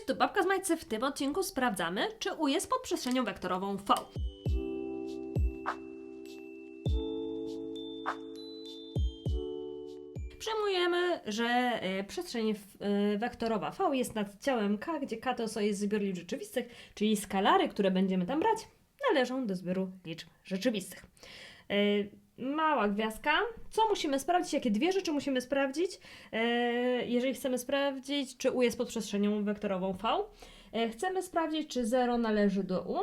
Cześć, tu Babka z Majcy. W tym odcinku sprawdzamy, czy U jest pod przestrzenią wektorową V. Przyjmujemy, że e, przestrzeń e, wektorowa V jest nad ciałem K, gdzie K to są- jest zbiór liczb rzeczywistych, czyli skalary, które będziemy tam brać, należą do zbioru liczb rzeczywistych. Mała gwiazdka. Co musimy sprawdzić? Jakie dwie rzeczy musimy sprawdzić, e, jeżeli chcemy sprawdzić, czy U jest pod przestrzenią wektorową V? E, Chcemy sprawdzić, czy 0 należy do U.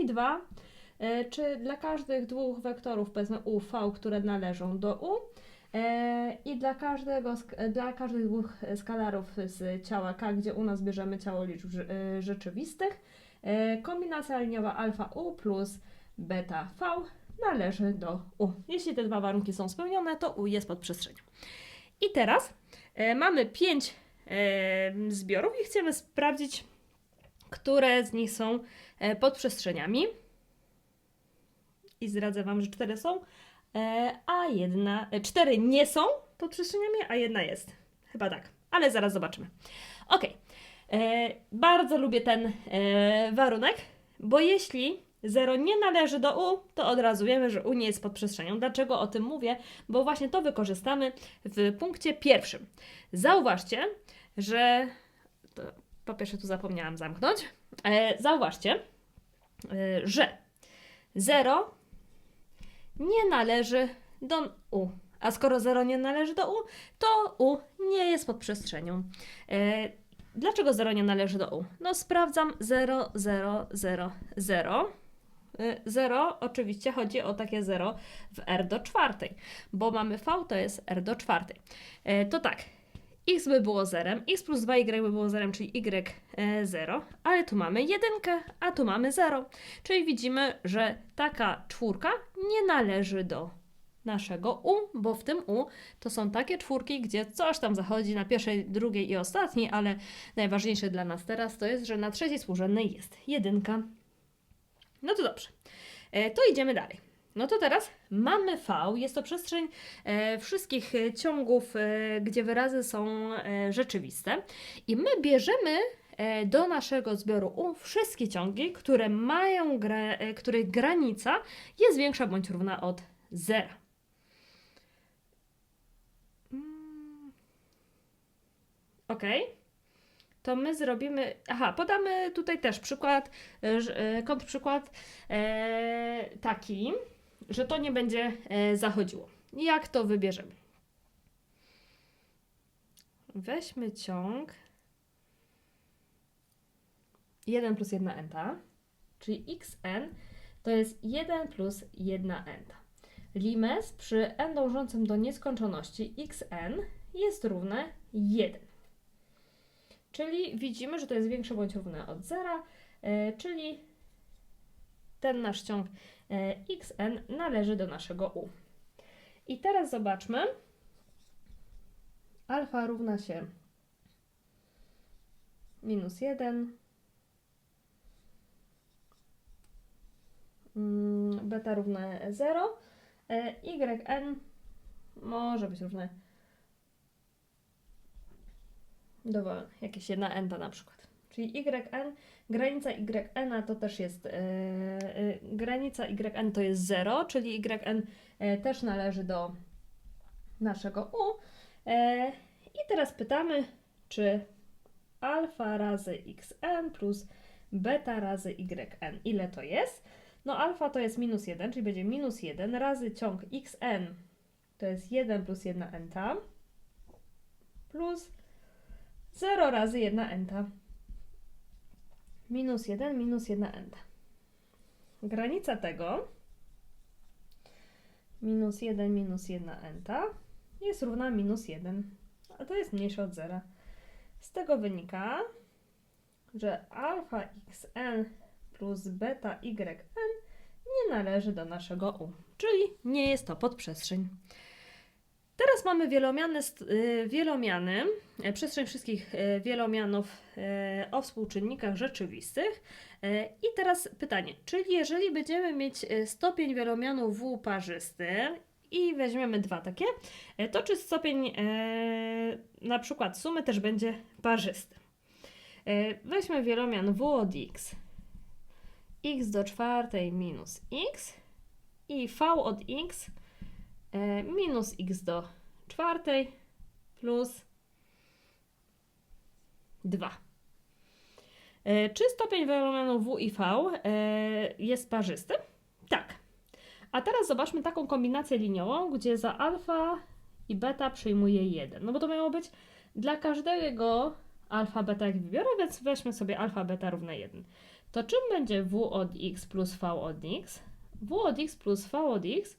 I dwa, e, czy dla każdych dwóch wektorów, powiedzmy U, V, które należą do U, i dla, każdego, dla każdych dwóch skalarów z ciała K, gdzie u nas bierzemy ciało liczb rze- rzeczywistych, kombinacja liniowa alfa U plus beta V należy do U. Jeśli te dwa warunki są spełnione, to U jest pod przestrzenią. I teraz e, mamy pięć e, zbiorów i chcemy sprawdzić, które z nich są e, pod przestrzeniami. I zdradzę Wam, że cztery są, e, a jedna, e, cztery nie są pod przestrzeniami, a jedna jest. Chyba tak, ale zaraz zobaczymy. Ok, e, bardzo lubię ten e, warunek, bo jeśli 0 nie należy do U, to od razu wiemy, że U nie jest pod przestrzenią. Dlaczego o tym mówię? Bo właśnie to wykorzystamy w punkcie pierwszym. Zauważcie, że. To po pierwsze, tu zapomniałam zamknąć. E, zauważcie, e, że 0 nie należy do U. A skoro 0 nie należy do U, to U nie jest pod przestrzenią. E, dlaczego 0 nie należy do U? No sprawdzam 0, 0, 0, 0. 0 oczywiście chodzi o takie 0 w r do czwartej, bo mamy v to jest r do czwartej. E, to tak, x by było zerem, x plus 2y by było zerem, czyli y e, 0, ale tu mamy jedynkę, a tu mamy 0. Czyli widzimy, że taka czwórka nie należy do naszego u, bo w tym u to są takie czwórki, gdzie coś tam zachodzi na pierwszej, drugiej i ostatniej, ale najważniejsze dla nas teraz to jest, że na trzeciej współrzędnej jest jedynka. No to dobrze. E, to idziemy dalej. No to teraz mamy V, jest to przestrzeń e, wszystkich ciągów, e, gdzie wyrazy są rzeczywiste i my bierzemy do naszego zbioru U wszystkie ciągi, które mają, których granica jest większa bądź równa od zera. Mm. Ok. To my zrobimy. Aha, podamy tutaj też przykład, e, e, kontrprzykład e, taki, że to nie będzie zachodziło. Jak to wybierzemy? Weźmy ciąg 1 plus 1 enta, czyli xn to jest 1 plus 1 enta. Limes przy n dążącym do nieskończoności xn jest równe 1. Czyli widzimy, że to jest większe bądź równe od zera, e, czyli ten nasz ciąg e, xn należy do naszego u. I teraz zobaczmy. Alfa równa się minus 1. Mm, Beta równe 0. e, Yn może być równe dowolne, jakieś jedna enta na przykład. Czyli yn, granica yn to też jest, e, e, granica yn to jest 0, czyli yn e, też należy do naszego u. E, I teraz pytamy, czy alfa razy xn plus beta razy yn, ile to jest? No alfa to jest minus 1, czyli będzie minus 1 razy ciąg xn to jest 1 plus 1 enta plus 0 razy 1 enta. Minus 1, minus 1 enta. Granica tego minus 1, minus 1 enta jest równa minus 1, a to jest mniejsze od 0. Z tego wynika, że alfa xn plus beta yn nie należy do naszego u, czyli nie jest to podprzestrzeń. Teraz mamy wielomiany, y, wielomiany, e, przestrzeń wszystkich e, wielomianów e, o współczynnikach rzeczywistych. I teraz pytanie, czyli jeżeli będziemy mieć stopień wielomianu W parzysty i weźmiemy dwa takie, to czy stopień na przykład sumy też będzie parzysty? Weźmy wielomian w od x, x do czwartej minus x i v od x minus x do czwartej plus 2. E, Czy stopień wielomianu w i v e, jest parzysty? Tak. A teraz zobaczmy taką kombinację liniową, gdzie za alfa i beta przyjmuje 1. No bo to miało być dla każdego alfa, beta jak wybiorę, więc weźmy sobie alfa, beta równe 1. To czym będzie w od x plus v od x? w od x plus v od x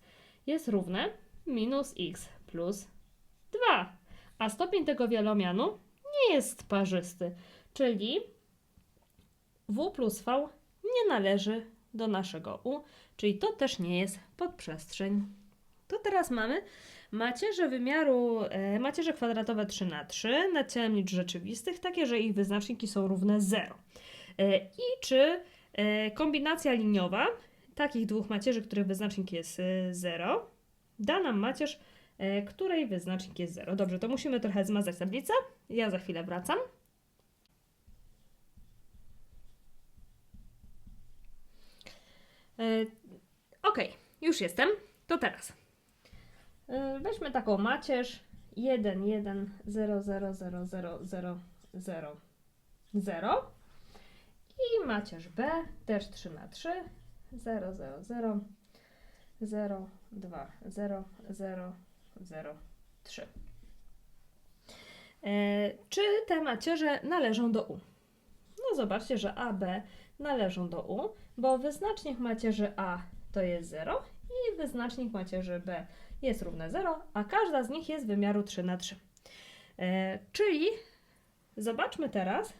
jest równe minus x plus 2. A stopień tego wielomianu nie jest parzysty, czyli w plus v nie należy do naszego u, czyli to też nie jest podprzestrzeń. To teraz mamy macierze wymiaru, e, macierze kwadratowe 3 na 3 nad ciałem liczb rzeczywistych, takie, że ich wyznaczniki są równe 0. E, I czy e, kombinacja liniowa takich dwóch macierzy, których wyznacznik jest e, 0, da nam macierz, e, której wyznacznik jest 0. Dobrze, to musimy trochę zmazać tablicę. Ja za chwilę wracam. E, Ok, już jestem. To teraz. E, Weźmy taką macierz 1, 1, 0, 0, 0, 0, 0, 0, 0 i macierz B też 3 na 3, 0, 0, 0, 0, 2, 0, 0, 0, 3. E, czy te macierze należą do U? No zobaczcie, że A, B należą do U, bo wyznacznik macierzy A to jest 0 i wyznacznik macierzy B jest równe 0, a każda z nich jest wymiaru 3 na 3. E, czyli zobaczmy teraz,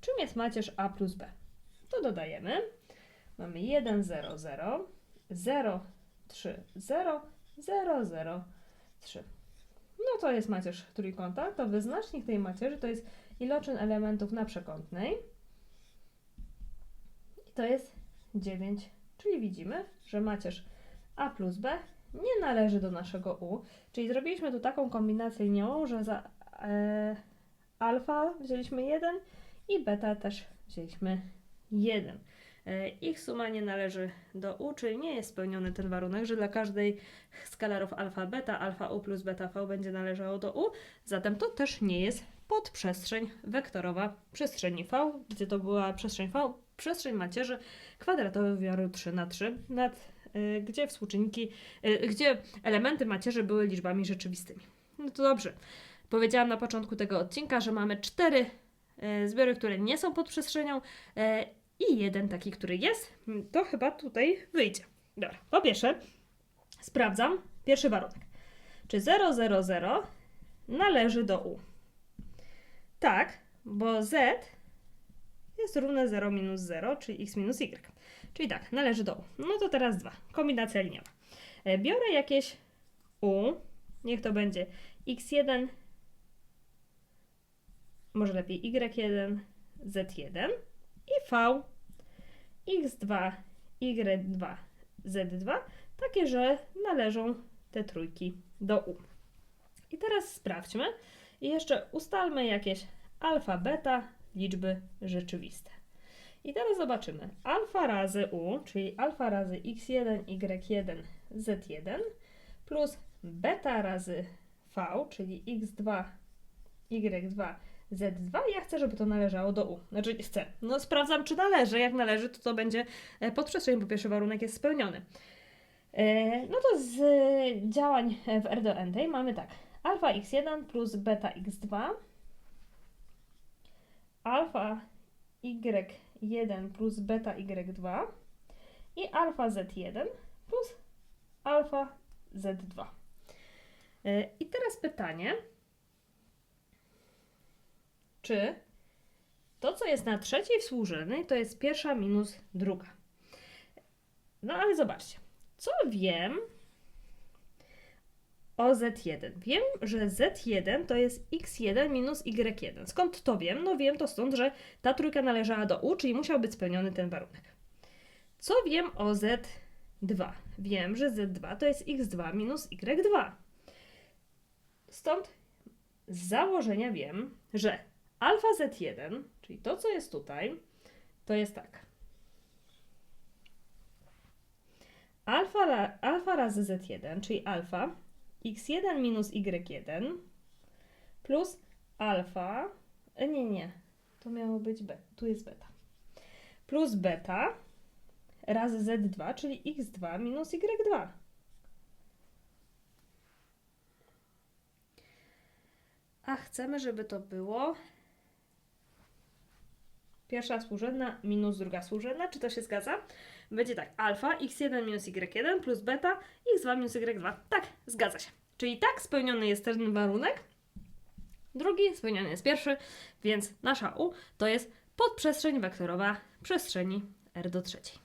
czym jest macierz A plus B. To dodajemy. Mamy 1, 0, 0, 0, 3, 0, 0, 0, 3. No to jest macierz trójkąta, to wyznacznik tej macierzy to jest iloczyn elementów na przekątnej. I to jest 9, czyli widzimy, że macierz A plus B nie należy do naszego U. Czyli zrobiliśmy tu taką kombinację liniową, że za e, alfa wzięliśmy 1 i beta też wzięliśmy 1. E, Ich suma nie należy do U, czyli nie jest spełniony ten warunek, że dla każdej skalarów alfa, beta, alfa U plus beta V będzie należało do U, zatem to też nie jest podprzestrzeń wektorowa przestrzeni V, gdzie to była przestrzeń V, przestrzeń macierzy kwadratowej wymiaru 3 na 3 nad, y, gdzie współczynniki, y, gdzie elementy macierzy były liczbami rzeczywistymi. No to dobrze. Powiedziałam na początku tego odcinka, że mamy cztery y, zbiory, które nie są podprzestrzenią y, i jeden taki, który jest. To chyba tutaj wyjdzie. Dobra, po pierwsze sprawdzam pierwszy warunek. Czy 000 należy do U? Tak, bo z jest równe 0 minus 0, czyli x minus y. Czyli tak, należy do U. No to teraz dwa. Kombinacja liniowa. E, Biorę jakieś U, niech to będzie x1, może lepiej y1, z1 i v, x2, y2, z2, takie, że należą te trójki do U. I teraz sprawdźmy i jeszcze ustalmy jakieś alfa, beta, liczby rzeczywiste. I teraz zobaczymy. Alfa razy u, czyli alfa razy x1, y1, z1 plus beta razy v, czyli x2, y2, z2. Ja chcę, żeby to należało do u. Znaczy chcę. No sprawdzam, czy należy. Jak należy, to to będzie e, podprzestrzeń, bo pierwszy warunek jest spełniony. E, No to z działań w R do N tej mamy tak. Alfa x1 plus beta x2 alfa y1 plus beta y2 i alfa z1 plus alfa z2. E, I teraz pytanie, czy to, co jest na trzeciej współrzędnej, to jest pierwsza minus druga. No ale zobaczcie, co wiem o Z1. Wiem, że Z1 to jest x1 minus y1. Skąd to wiem? No wiem to stąd, że ta trójka należała do U, czyli musiał być spełniony ten warunek. Co wiem o Z2? wiem, że z2 to jest x2 minus y2. Stąd z założenia wiem, że alfa z1, czyli to, co jest tutaj, to jest tak. Alfa, alfa razy z1, czyli alfa, x1 minus y1 plus alfa, e, nie, nie, to miało być b, tu jest beta, plus beta razy z2, czyli x2 minus y2. A chcemy, żeby to było pierwsza współrzędna minus druga współrzędna. Czy to się zgadza? Będzie tak, alfa x1 minus y1 plus beta x2 minus y2. Tak, zgadza się. Czyli tak spełniony jest ten warunek. Drugi spełniony jest pierwszy, więc nasza U to jest podprzestrzeń wektorowa przestrzeni R do trzeciej.